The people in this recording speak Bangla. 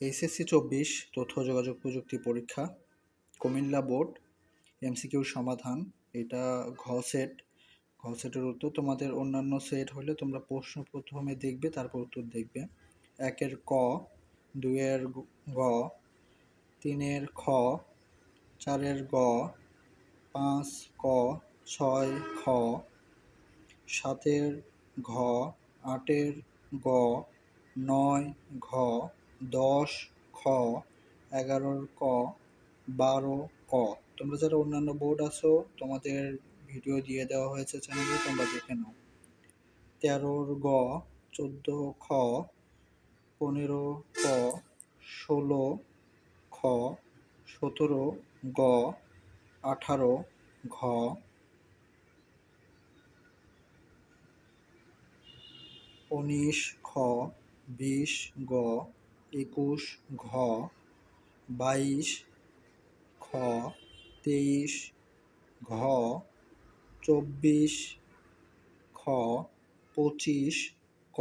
এইচএসসি চব্বিশ, তথ্য যোগাযোগ প্রযুক্তি পরীক্ষা, কুমিল্লা বোর্ড, এমসিকিউর সমাধান, এটা ঘ সেট ঘ সেটের উত্তর। তোমাদের অন্যান্য সেট হলে তোমরা প্রশ্ন প্রথমে দেখবে, তারপর উত্তর দেখবে। একের ক, দুইয়ের গ, তিনের খ, চারের গ, পাঁচ ক, ছয় খ, সাতের ঘ, আটের গ, নয় ঘ দশ খ, এগারোর ক, বারো ক। তোমরা যারা অন্যান্য বোর্ড আছো, তোমাদের ভিডিও দিয়ে দেওয়া হয়েছে চ্যানেলে তোমরা দেখে নাও। তেরোর গ, চোদ্দ খ, পনেরো ক, ষোলো খ, সতেরো গ, আঠারো ঘ। উনিশ খ, বিশ গ একুশ ঘ বাইশ খ তেইশ ঘ চব্বিশ খ পঁচিশ ক।